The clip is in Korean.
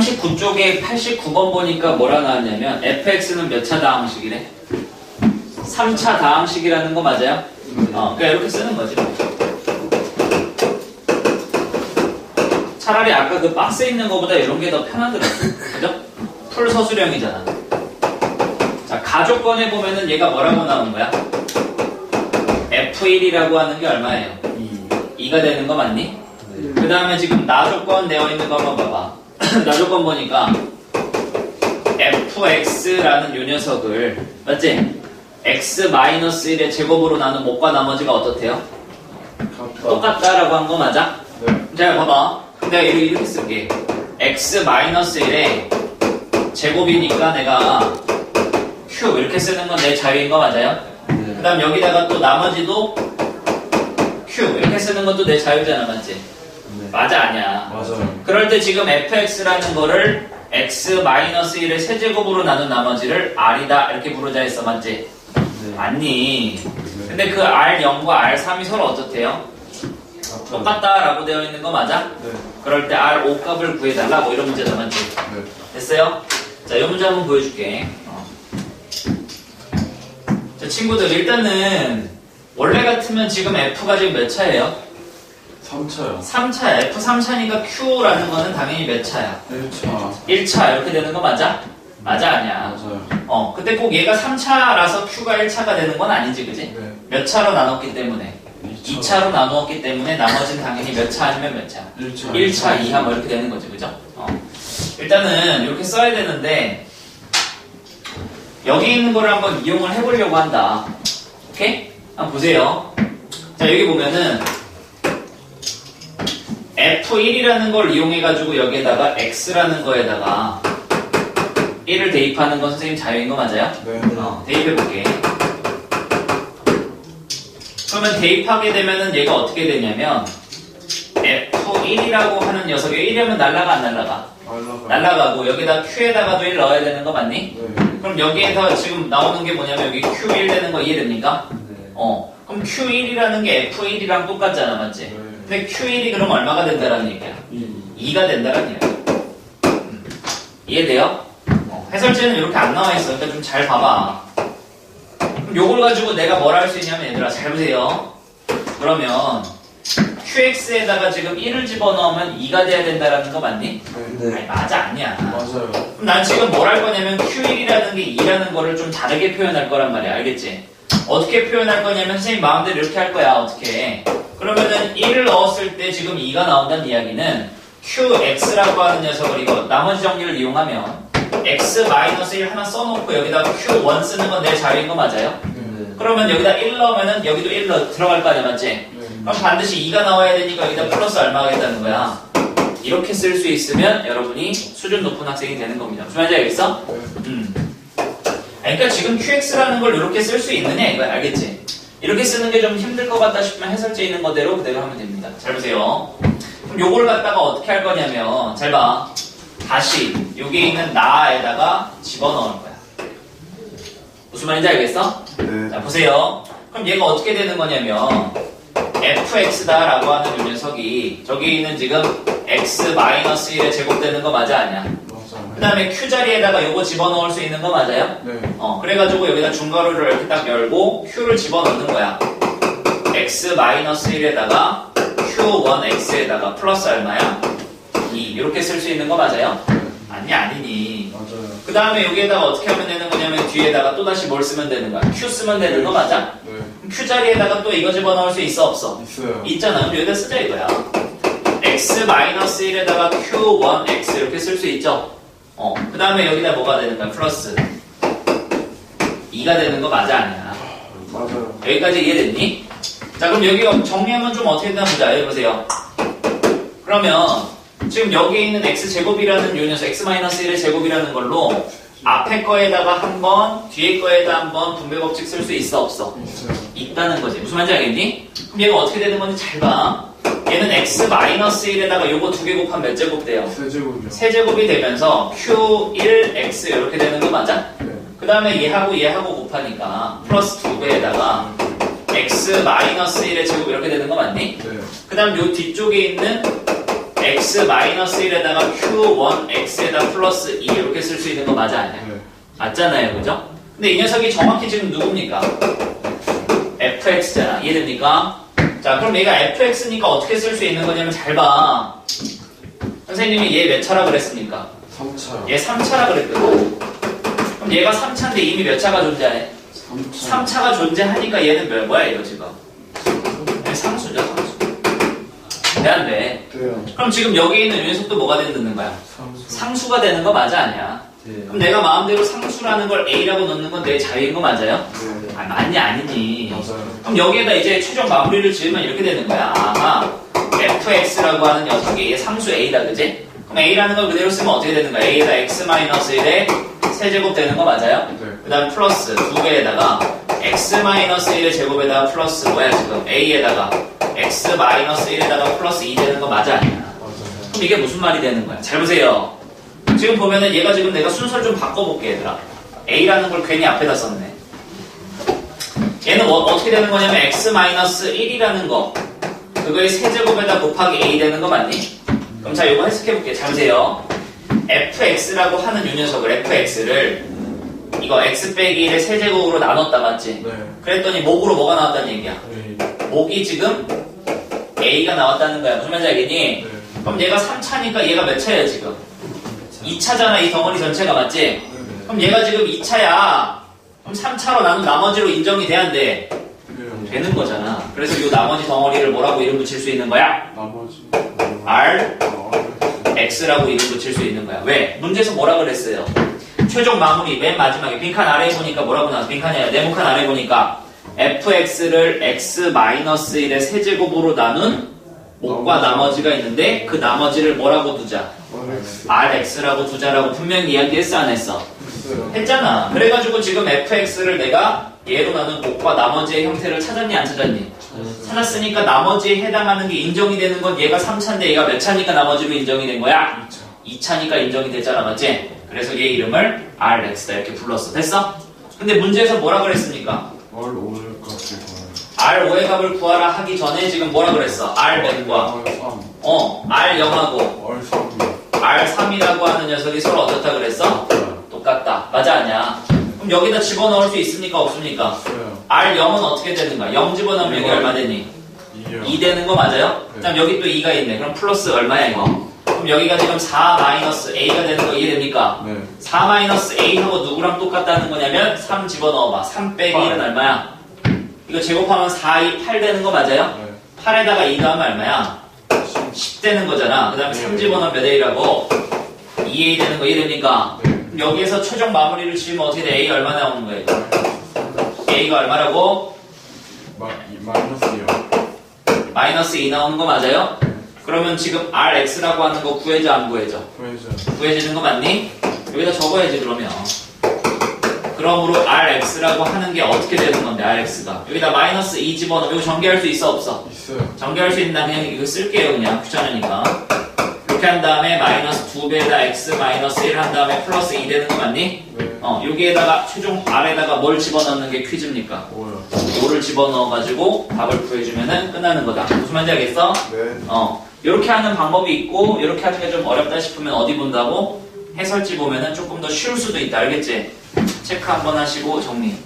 39쪽에 89번 보니까 뭐라 나왔냐면 fx는 몇 차 다항식이래? 3차 다항식이라는 거 맞아요? 어, 그러니까 이렇게 쓰는 거지. 차라리 아까 그 박스에 있는 거보다 이런 게 더 편하더라고. 그죠? 풀 서술형이잖아. 자, 가족권에 보면은 얘가 뭐라고 나온 거야? F1이라고 하는 게 얼마예요? 2. 2가 되는 거 맞니? 그 다음에 지금 나조건 되어 있는 거 한번 봐봐. 나 조건 보니까 fx라는 요 녀석을 맞지? x-1의 제곱으로 나눈 목과 나머지가 어떻대요? 같다. 똑같다라고 한 거 맞아? 네. 자 봐봐. 내가 이렇게, 이렇게 쓸게. x-1의 제곱이니까 내가 q 이렇게 쓰는 건 내 자유인 거 맞아요? 그 네. 다음 여기다가 또 나머지도 q 이렇게 쓰는 것도 내 자유잖아 맞지? 네. 맞아 아니야 맞아요. 그럴 때 지금 fx라는 거를 x-1의 세제곱으로 나눈 나머지를 r이다 이렇게 부르자 했어 맞지? 네. 맞니? 네. 근데 그 r0과 r3이 서로 어떻대요? 똑같다라고 되어 있는 거 맞아? 네. 그럴 때 r5 값을 구해달라 뭐 이런 문제다 맞지? 네. 됐어요? 자, 이 문제 한번 보여줄게. 어. 자, 친구들, 일단은, 원래 같으면 지금 F가 지금 몇 차예요? 3차요. 3차, F 3차니까 Q라는 거는 당연히 몇 차야? 1차. 1차, 이렇게 되는 거 맞아? 맞아, 아니야? 맞아요. 어, 근데 꼭 얘가 3차라서 Q가 1차가 되는 건 아니지, 그지? 네. 몇 차로 나눴기 때문에? 2차. 2차로 나누었기 때문에 나머지는 당연히 몇 차 아니면 몇 차? 1차. 1차, 2차 뭐 이렇게 되는 거죠, 그죠? 어. 일단은 이렇게 써야 되는데 여기 있는 거를 한번 이용을 해보려고 한다. 오케이? 한번 보세요. 자, 여기 보면은 F1이라는 걸 이용해가지고 여기에다가 X라는 거에다가 1을 대입하는 건 선생님 자유인 거 맞아요? 네. 어, 대입해볼게. 그러면 대입하게 되면은 얘가 어떻게 되냐면 F1이라고 하는 녀석이 1이면 날라가 안 날라가? 날라가. 날라가고 여기다 Q에다가도 1 넣어야 되는 거 맞니? 네. 그럼 여기에서 지금 나오는 게 뭐냐면 여기 Q1 되는 거 이해됩니까? 네. 어. 그럼 Q1이라는 게 F1이랑 똑같잖아 맞지? 네. 근데 Q1이 그럼 얼마가 된다라는 얘기야? 2. 2가 된다라는 얘기야. 음. 이해돼요? 어, 해설지는 이렇게 안 나와 있어. 그러니까 좀 잘 봐봐. 그럼 요걸 가지고 내가 뭘 할 수 있냐면 얘들아 잘 보세요. 그러면 QX에다가 지금 1을 집어넣으면 2가 돼야 된다라는 거 맞니? 네. 아니 맞아 아니야. 맞아요. 그럼 난 지금 뭘 할 거냐면 Q1이라는 게 2라는 거를 좀 다르게 표현할 거란 말이야. 알겠지? 어떻게 표현할 거냐면 선생님 마음대로 이렇게 할 거야. 어떻게? 그러면은 1을 넣었을 때 지금 2가 나온다는 이야기는 QX라고 하는 녀석을 이거 나머지 정리를 이용하면 X-1 하나 써놓고 여기다 Q1 쓰는 건 내 자리인 거 맞아요? 네. 그러면 여기다 1 넣으면은 여기도 1 넣, 들어갈 거 아니야 맞지? 네. 그럼 반드시 2가 나와야 되니까 여기다 플러스 얼마 하겠다는 거야. 이렇게 쓸 수 있으면 여러분이 수준 높은 학생이 되는 겁니다. 무슨 말인지 알겠어? 네. 음. 그러니까 지금 QX라는 걸 이렇게 쓸 수 있느냐 이거야. 알겠지? 이렇게 쓰는 게 좀 힘들 것 같다 싶으면 해설지에 있는 거대로 그대로 하면 됩니다. 잘 보세요. 그럼 요걸 갖다가 어떻게 할 거냐면 잘 봐. 다시 여기 있는 나에다가 집어넣을 거야. 무슨 말인지 알겠어? 네. 자 보세요. 그럼 얘가 어떻게 되는 거냐면 fx다라고 하는 요 녀석이 저기 있는 지금 x-1에 제곱되는 거 맞아 아니야? 그 다음에 q 자리에다가 요거 집어넣을 수 있는 거 맞아요? 네. 어 그래가지고 여기다 중괄호를 이렇게 딱 열고 q를 집어넣는 거야. x-1에다가 q1x에다가 플러스 얼마야? 2 이렇게 쓸 수 있는 거 맞아요? 아니 아니니. 맞아요. 그 다음에 여기에다가 어떻게 하면 되는 거냐면 뒤에다가 또 다시 뭘 쓰면 되는 거야? q 쓰면 되는 거 맞아? 네. q 자리에다가 또 이거 집어넣을 수 있어 없어? 있어요. 있잖아. 그럼 여기다 쓰자 이거야. x-1에다가 q1x 이렇게 쓸 수 있죠? 어. 그 다음에 여기다 뭐가 되는 거야? 플러스 2가 되는 거 맞아 아니야? 맞아요. 여기까지 이해됐니? 자 그럼 여기가 정리하면 좀 어떻게 되나 보자. 여기 보세요. 그러면 지금 여기에 있는 x제곱이라는 요 녀석 x-1의 제곱이라는 걸로 앞에 거에다가 한 번, 뒤에 거에다 한 번 분배 법칙 쓸 수 있어 없어? 있어요. 있다는 거지. 무슨 말인지 알겠니? 그럼 얘가 어떻게 되는 건지 잘 봐. 얘는 x-1에다가 요거 두 개 곱하면 몇 제곱 돼요? 세제곱이요. 세 제곱이 되면서 q1x 이렇게 되는 거 맞아? 네. 그 다음에 얘하고 얘하고 곱하니까 플러스 두 배에다가 x-1의 제곱 이렇게 되는 거 맞니? 네. 그 다음 요 뒤쪽에 있는 x-1에다가 q1x에다 플러스 2 이렇게 쓸 수 있는 거 맞아 아니야? 네. 맞잖아요 그죠? 근데 이 녀석이 정확히 지금 누굽니까? fx잖아 이해됩니까? 자 그럼 얘가 fx니까 어떻게 쓸 수 있는 거냐면 잘 봐 선생님이 얘 몇 차라 그랬습니까? 3차요. 얘 3차라 그랬거든 그럼 얘가 3차인데 이미 몇 차가 존재하네? 3차. 3차가 존재하니까 얘는 몇, 뭐야 이거 지금? 얘 상수죠 상수 돼안 돼 돼요. 그럼 지금 여기 있는 녀석도 뭐가 되는 거야? 상수. 상수가 되는 거 맞아 아니야? 돼요. 그럼 내가 마음대로 상수라는 걸 A라고 넣는 건 내 자유인 거 맞아요? 네. 아, 맞니 아니니? 맞아요. 그럼 여기에다 이제 최종 마무리를 지으면 이렇게 되는 거야. 아하, fx라고 하는 녀석이 상수 a다, 그지? 그럼 a라는 걸 그대로 쓰면 어떻게 되는 거야? a에다 x-1의 세제곱 되는 거 맞아요? 네. 그 다음 플러스 두 개에다가 x-1의 제곱에다가 플러스 뭐야 지금? a에다가 x-1에다가 플러스 2 되는 거 맞아 아니야? 그럼 이게 무슨 말이 되는 거야? 잘 보세요. 지금 보면은 얘가 지금 내가 순서를 좀 바꿔볼게 얘들아. A라는 걸 괜히 앞에다 썼네. 얘는 뭐- 어떻게 되는 거냐면 x-1이라는 거 그거의 세제곱에다 곱하기 A 되는 거 맞니? 그럼 자 이거 해석해볼게. 잘 보세요. fx라고 하는 요 녀석을 fx를 이거 x 빼기 1의 세제곱으로 나눴다 맞지? 네. 그랬더니 목으로 뭐가 나왔다는 얘기야? A. 목이 지금 A가 나왔다는 거야. 무슨 말인지 알겠니? 네. 그럼 얘가 3차니까 얘가 몇 차야 지금? 2차잖아 이 덩어리 전체가 맞지? 네. 그럼 얘가 지금 2차야 그럼 3차로 나눈 나머지로 인정이 돼야 안 돼? 돼요. 되는 거잖아 그래서 이 나머지 덩어리를 뭐라고 이름 붙일 수 있는 거야? 나머지. R, 아, X라고 이름 붙일 수 있는 거야 왜? 문제에서 뭐라 그랬어요? 최종 마무리 맨 마지막에 빈칸 아래에 보니까 뭐라고 나왔어? 빈칸이 아니라 네모칸 아래에 보니까 fx를 x-1의 세제곱으로 나눈 목과 나머지가 있는데 그 나머지를 뭐라고 두자? rx라고 두자라고 분명히 이야기했어 안 했어? 했잖아. 그래가지고 지금 fx를 내가 얘로 나눈 목과 나머지의 형태를 찾았니 안 찾았니? 찾았으니까 나머지에 해당하는 게 인정이 되는 건 얘가 3차인데 얘가 몇 차니까 나머지로 인정이 된 거야? 2차니까 인정이 되잖아 맞지? 그래서 얘 이름을 rx다 이렇게 불렀어. 됐어? 근데 문제에서 뭐라 그랬습니까? 뭘, 뭘. R5의값을 구하라 하기 전에 지금 뭐라 그랬어? R100과 어, R0하고 R3이라고 하는 녀석이 서로 어떻다 그랬어? 똑같다. 맞아 아니야? 그럼 여기다 집어넣을 수 있습니까? 없습니까? R0은 어떻게 되는 거야? 0 집어넣으면 여기 얼마 되니? 2 되는 거 맞아요? 네. 그럼 여기 또 2가 있네. 그럼 플러스 얼마야 이거? 그럼 여기가 지금 4 마이너스 a가 되는 거 이해됩니까? 네. 4 마이너스 a하고 누구랑 똑같다는 거냐면 3 집어넣어봐. 3 빼기 1은 얼마야? 이거 제곱하면 4, 2, 8 되는 거 맞아요? 네. 8에다가 2 더하면 얼마야? 10 되는 거잖아. 그 다음에 3 집어넣으면 몇 A라고? 2A 되는 거 이해됩니까? 네. 그럼 여기에서 최종 마무리를 지으면 어떻게 돼? A 얼마 나오는 거예요? A가 얼마라고? 마, 이- 마이너스요. 마이너스 2 나오는 거 맞아요? 그러면 지금 RX라고 하는 거 구해져 안 구해져? 구해줘. 구해지는 거 맞니? 여기다 적어야지 그러면 그러므로 RX라고 하는 게 어떻게 되는 건데 RX가 여기다 마이너스 2 집어넣으면 이거 전개할 수 있어 없어? 있어요. 전개할 수 있나 그냥 이거 쓸게요 그냥 귀찮으니까 이렇게 한 다음에 마이너스 2배에다 X 마이너스 1 한 다음에 플러스 2 되는 거 맞니? 네. 어 여기에다가 최종 R에다가 뭘 집어넣는 게 퀴즈입니까? 5요. 5를 집어넣어가지고 답을 구해주면은 끝나는 거다 무슨 말인지 알겠어? 네. 어, 이렇게 하는 방법이 있고 이렇게 하기가 좀 어렵다 싶으면 어디 본다고? 해설지 보면은 조금 더 쉬울 수도 있다. 알겠지? 체크 한번 하시고 정리.